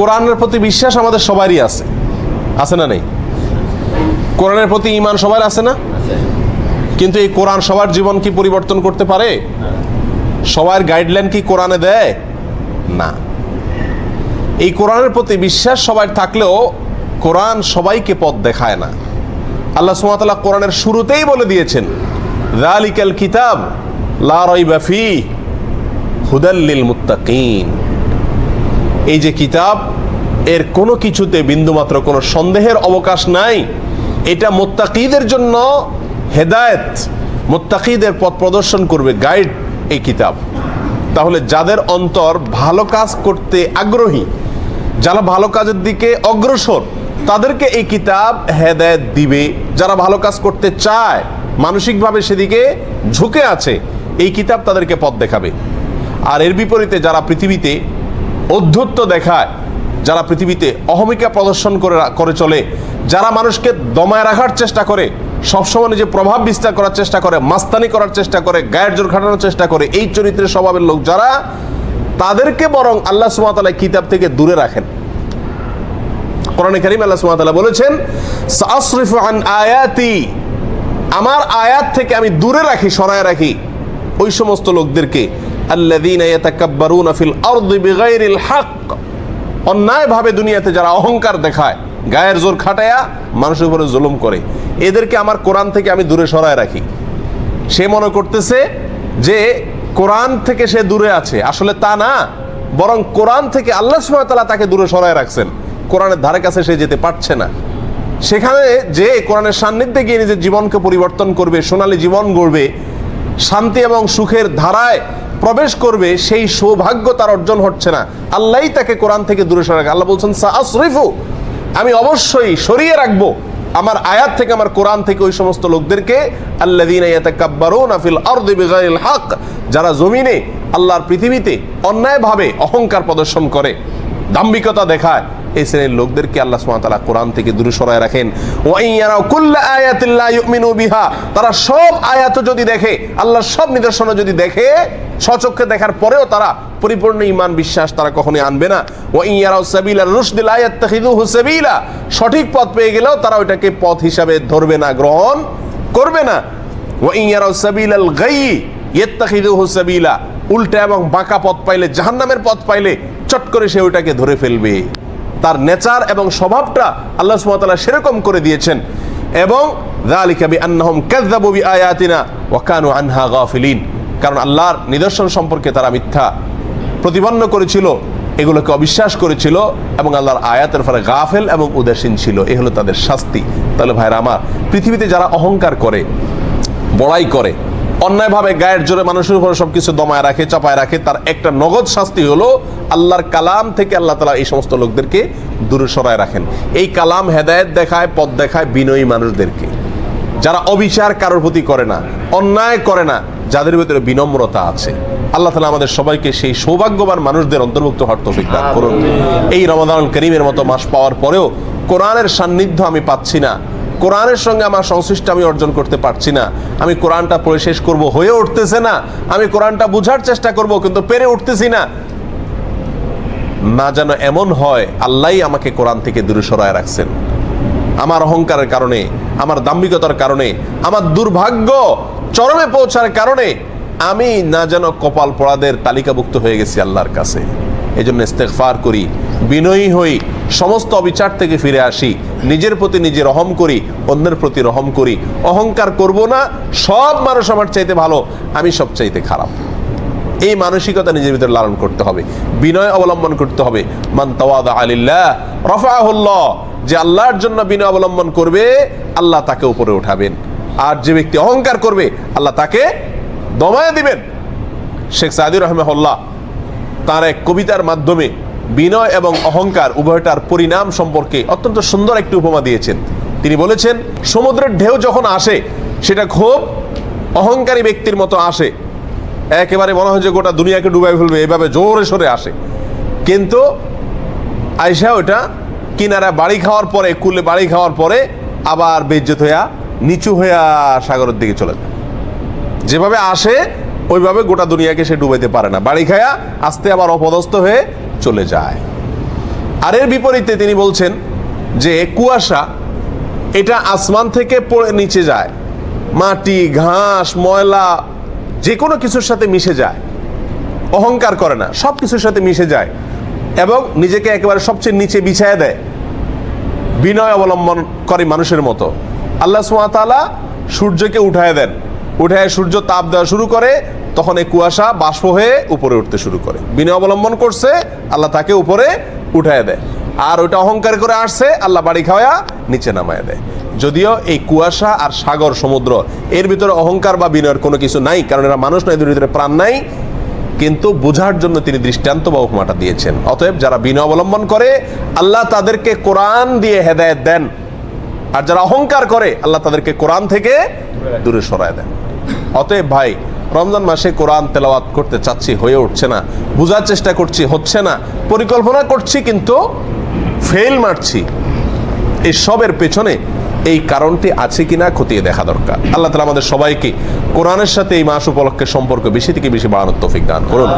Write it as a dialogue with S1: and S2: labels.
S1: কোরআনের প্রতি বিশ্বাস আমাদের সবারই আছে। আছে না নেই? কোরআনের প্রতি ইমান সবার আছে না? কিন্তু এই কোরআন সবার জীবন কি পরিবর্তন করতে পারে? সবার গাইডলাইন কি কোরআনে দেয়? না। এই কোরআনের প্রতি বিশ্বাস সবার থাকলেও কোরআন সবাইকে পথ দেখায় না। আল্লাহ সুমাতাল্লাহ কোরআনের শুরুতেই বলে দিয়েছেন রালিকাল কিতাব, লা রাইবা ফি হুদাল্লিল মুত্তাকিন। এই যে কিতাব, এর কোনো কিছুতে বিন্দুমাত্র কোনো সন্দেহের অবকাশ নাই। এটা মোত্তাকিদের জন্য হেদায়েত, মোত্তাকিদের পথ প্রদর্শন করবে গাইড এই কিতাব। তাহলে যাদের অন্তর ভালো কাজ করতে আগ্রহী, যারা ভালো কাজের দিকে অগ্রসর, তাদেরকে এই কিতাব হেদায়েত দিবে। যারা ভালো কাজ করতে চায়, মানসিকভাবে সেদিকে ঝুঁকে আছে, এই কিতাব তাদেরকে পথ দেখাবে। আর এর বিপরীতে যারা পৃথিবীতে অধ্যত্ব দেখায়, যারা পৃথিবীতে অহমিকা প্রদর্শন করে করে চলে, যারা মানুষকে দমায় রাখার চেষ্টা করে, সবসময় নিজে প্রভাব বিস্তার করার চেষ্টা করে, মাস্তানি করার চেষ্টা করে, গায়ের জোর খাটানোর চেষ্টা করে, এই চরিত্রের স্বভাবের লোক যারা, তাদেরকে বরং আল্লাহ সুমাতালা কিতাব থেকে দূরে রাখেন। কোরআন করিম আল্লাহ সুমাতালা বলেছেন আন আয়াতি আমার আয়াত থেকে আমি দূরে রাখি, সরায় রাখি, ওই সমস্ত লোকদেরকে। আল্লাযীনা ইয়াতাকাব্বারুনা ফিল আরদি বিগাইরিল হক। অন্যায়ভাবে দুনিয়াতে যারা অহংকার দেখায়, গায়ের জোর খাটায়া মানুষের উপরে জুলুম করে, এদেরকে আমার কোরআন থেকে আমি দূরে সরায় রাখি। সে মনে করতেছে যে কোরআন থেকে সে দূরে আছে। আসলে তা না, বরং কোরআন থেকে আল্লাহ সুবহানাহু তাকে দূরে সরায় রাখছেন। কোরআনের ধারে কাছে সে যেতে পারছে না। সেখানে যে কোরআনের সান্নিধ্যে গিয়ে নিজের জীবনকে পরিবর্তন করবে, সোনালী জীবন গড়বে, শান্তি এবং সুখের ধারায় প্রবেশ করবে, সেই সৌভাগ্য তার অর্জন হচ্ছে না। আল্লাহই তাকে কোরআন থেকে দূরে সরে রাখে। আল্লাহ বলছেন সাহরিফু আমি অবশ্যই সরিয়ে রাখব আমার আয়াত থেকে, আমার কোরআন থেকে ওই সমস্ত লোকদেরকে। আল্লাযীনা ইয়াতাকাব্বারুনা ফিল আরদি বিগাইরিল হক, যারা জমিনে আল্লাহর পৃথিবীতে অন্যায়ভাবে অহংকার প্রদর্শন করে, দাম্ভিকতা দেখায় এই শ্রেণির লোকদেরকে আল্লাহ ওয়া কোরআন থেকে দূরে সরায় রাখেন। বিহা। তারা সব আয়াত যদি দেখে, আল্লাহর সব নিদর্শন যদি দেখে, স্বচক্ষে দেখার পরেও তারা পরিপূর্ণ ইমান বিশ্বাস তারা কখনোই আনবে না। ও ইন ইয়ারাউ সাবিলা রুশদি লা ইয়াত্তাখিযুহু সাবিলা। সঠিক পথ পেয়ে গেলেও তারা ওইটাকে পথ হিসাবে ধরবে না, গ্রহণ করবে না। ও ইন ইয়ারাউ সাবিলাল গায়ি ইয়াত্তাখিযুহু সাবিলা। উল্টা এবং বাঁকা পথ পাইলে, জাহান্নামের পথ পাইলে চট করে সে ওইটাকে ধরে ফেলবে। তার নেচার এবং স্বভাবটা আল্লাহ সুবহানাহু সেরকম করে দিয়েছেন। এবং কারণ আল্লাহর নিদর্শন সম্পর্কে তারা মিথ্যা প্রতিপন্ন করেছিল, এগুলোকে অবিশ্বাস করেছিল এবং আল্লাহর আয়াতের ফলে গাফেল এবং উদাসীন ছিল। এ হলো তাদের শাস্তি। তাহলে ভাইরা আমার, পৃথিবীতে যারা অহংকার করে, বড়াই করে অন্যায়ভাবে গায়ের জোরে মানুষের উপরে সবকিছু দমায় রাখে, চাপায় রাখে, তার একটা নগদ শাস্তি হলো আল্লাহর কালাম থেকে আল্লাহ তালা এই সমস্ত লোকদেরকে দূরে সরায় রাখেন। এই কালাম হেদায়েত দেখায়, পথ দেখায় বিনয়ী মানুষদেরকে। যারা অবিচার কারোর প্রতি করে না, অন্যায় করে না, যাদের ভিতরে বিনম্রতা আছে। আল্লাহ তালা আমাদের সবাইকে সেই সৌভাগ্যবান মানুষদের অন্তর্ভুক্ত হওয়ার দান করুন। এই রমাদান করিমের মতো মাস পাওয়ার পরেও কোরআনের সান্নিধ্য আমি পাচ্ছি না। কোরআনের সঙ্গে আমার সংশ্লিষ্ট আমি অর্জন করতে পারছি না। আমি কোরআনটা পড়ে শেষ করব, হয়ে উঠতেছে না। আমি কোরআনটা বুঝার চেষ্টা করব, কিন্তু পেরে উঠতেছি না। না যেন এমন হয়, আল্লাহই আমাকে কোরআন থেকে দূরে সরায় রাখছেন। আমার অহংকারের কারণে, আমার দাম্ভিকতার কারণে, আমার দুর্ভাগ্য চরমে পৌঁছার কারণে, আমি না যেন কপাল পড়াদের তালিকাভুক্ত হয়ে গেছি আল্লাহর কাছে। এই জন্য ইস্তেগফার করি। বিনয়ী হই সমস্ত অবিচার থেকে ফিরে আসি। নিজের প্রতি নিজে রহম করি, অন্যের প্রতি রহম করি। অহংকার করব না, সব মানুষ আমার চাইতে ভালো, আমি সব চাইতে খারাপ। এই মানসিকতা নিজের ভিতরে লালন করতে হবে। বিনয় অবলম্বন করতে হবে। মান তাওয়াদা আলিল্লাহ, রফাহুল্লাহ, যে আল্লাহর জন্য বিনয় অবলম্বন করবে, আল্লাহ তাকে উপরে উঠাবেন। আর যে ব্যক্তি অহংকার করবে, আল্লাহ তাকে দমায় দিবেন। শেখ সাদির রহমাহুল্লাহ, তার এক কবিতার মাধ্যমে বিনয় এবং অহংকার উভয়টার পরিণাম সম্পর্কে অত্যন্ত সুন্দর একটি উপমা দিয়েছেন। তিনি বলেছেন, সমুদ্রের ঢেউ যখন আসে, সেটা খুব অহংকারী ব্যক্তির মতো আসে। একেবারে মনে হয় যে গোটা দুনিয়াকে ডুবাই ফেলবে, এভাবে জোরে সরে আসে। কিন্তু আয়সা ওটা কিনারা বাড়ি খাওয়ার পরে, কুলে বাড়ি খাওয়ার পরে আবার বেজ্জত হইয়া, নিচু হইয়া সাগরের দিকে চলে যায়। যেভাবে আসে, ওইভাবে গোটা দুনিয়াকে সে ডুবাইতে পারে না। বাড়ি খায়া আস্তে আবার অপদস্থ হয়ে চলে যায়। আর এর বিপরীতে তিনি বলছেন যে কুয়াশা, এটা আসমান থেকে পড়ে নিচে যায়। মাটি, ঘাস, ময়লা যে কোনো কিছুর সাথে মিশে যায়। অহংকার করে না, সব কিছুর সাথে মিশে যায় এবং নিজেকে একেবারে সবচেয়ে নিচে বিছায় দেয়। বিনয় অবলম্বন করে মানুষের মতো। আল্লাহ সুমাতালা সূর্যকে উঠায় দেন। উঠায় সূর্য তাপ দেওয়া শুরু করে তখন এই কুয়াশা বাষ্প হয়ে উপরে উঠতে শুরু করে। বিনয় অবলম্বন করছে, আল্লাহ তাকে উপরে উঠায় দেয়। আর ওটা অহংকার করে আসছে, আল্লাহ বাড়ি খাওয়া নিচে নামায় দেয়। যদিও এই কুয়াশা আর সাগর, সমুদ্র, এর ভিতরে অহংকার বা বিনয়ের কোনো কিছু নাই, কারণ এরা মানুষ নয়, এদের ভিতরে প্রাণ নাই। কিন্তু বোঝার জন্য তিনি দৃষ্টান্ত বা উপমাটা দিয়েছেন। অতএব যারা বিনয় অবলম্বন করে, আল্লাহ তাদেরকে কোরআন দিয়ে হেদায়েত দেন। আর যারা অহংকার করে, আল্লাহ তাদেরকে কোরআন থেকে দূরে সরায় দেন। অতএব ভাই রমজান মাসে কোরআন তেলাওয়াত করতে চাচ্ছি, হয়ে উঠছে না। বোঝার চেষ্টা করছি, হচ্ছে না। পরিকল্পনা করছি, কিন্তু ফেল মারছি। এই সবের পেছনে এই কারণটি আছে কিনা খতিয়ে দেখা দরকার। আল্লাহ তালা আমাদের সবাইকে কোরআনের সাথে এই মাস উপলক্ষে সম্পর্ক বেশি থেকে বেশি বাড়ানোর তৌফিক দান করুন।